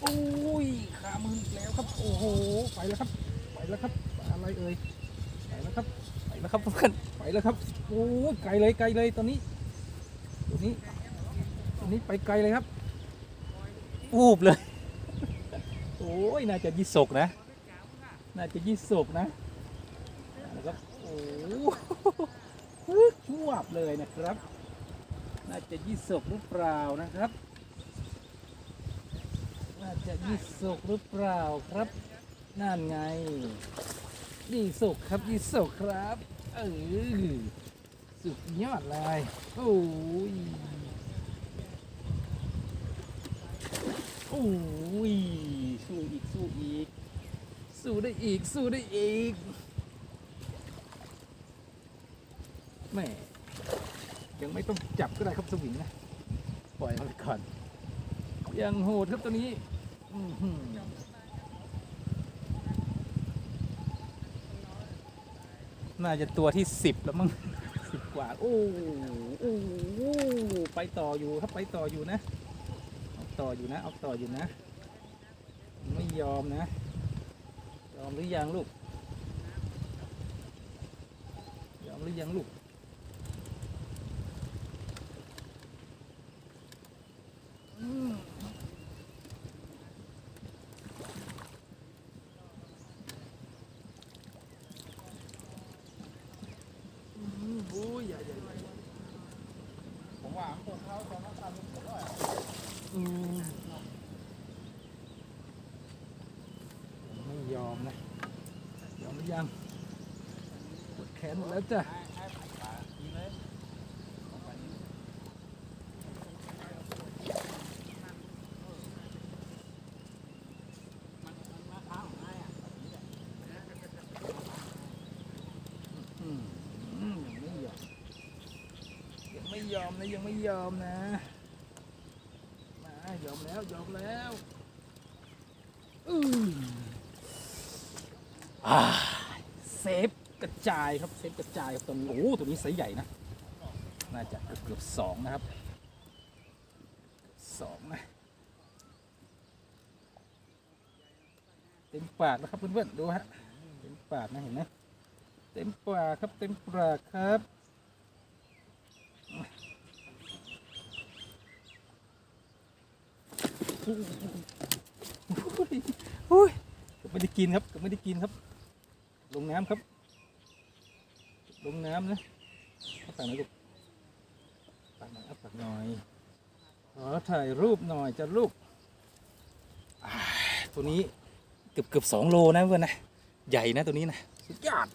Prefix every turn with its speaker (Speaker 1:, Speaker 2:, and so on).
Speaker 1: โอ้ยขามืออีกแล้วครับ โอ้โห ไปแล้วครับ ไปแล้วครับ อะไรเอ่ย ไปแล้วครับ ไปแล้วครับเพื่อน ไปแล้วครับ โอ้ยไกลเลยไกลเลยตอนนี้ตัวนี้ตัวนี้ไปไกลเลยครับอูบเลย โอ้ย น่าจะยี่สกนะ น่าจะยี่สกนะนะครับโอ้โหชวบเลยนะครับ น่าจะยี่สกหรือเปล่านะครับ น่าจะยี่สกหรือเปล่าครับนั่นไง ยี่สกครับยี่สกครับ เออสุดยอดเลยโอ้ยโอ้ยสู้อีกสู้อีก สู้ได้อีกสู้ได้อีกแม่ยังไม่ต้องจับก็ได้ครับสวิงนะ ปล่อยมันไปก่อน ยังโหดครับตัวนี้ น่าจะตัวที่สิบแล้วมั้งสิบกว่า โอ้โหโอ้ไปต่ออยู่ครับไปต่ออยู่นะเอาต่ออยู่นะเอาต่ออยู่นะ ไม่ยอมนะ ยอมหรือยังลูก ยอมหรือยังลูก อืมอืมโอ้ยอย่าอย่าอย่า
Speaker 2: ผมว่าพวกเขาต อืม
Speaker 1: ไม่ยอมนะ ยอมหรือยังปวดแขนหมดแล้วจ้ะ
Speaker 2: ให้ให้ป่าดีเลย
Speaker 1: อืมอืมยังไม่ยอม ยังไม่ยอมนะยังไม่ยอมนะ มายอมแล้วยอมแล้วอืออ่าเซฟกระจายครับเซฟกระจายครับตัวนี้โอ้ตัวนี้ไซส์ใหญ่นะ น่าจะเกือบเกือบสองนะครับสองนะเต็มปากแล้วครับเพื่อนๆดูฮะเต็มปากนะเห็นไหมเต็มปากครับเต็มปากครับ โอ้ยโอ้ยเกือบไม่ได้กินครับเกือบไม่ได้กินครับ ลงน้ำครับ ลงน้ำนะเอาปากหน่อยลูกปากหน่อยเอาปากหน่อยขอถ่ายรูปหน่อยจะลูกอ่าตัวนี้เกือบเกือบสองโลนะเพื่อนนะ ใหญ่นะตัวนี้นะ สุดยอด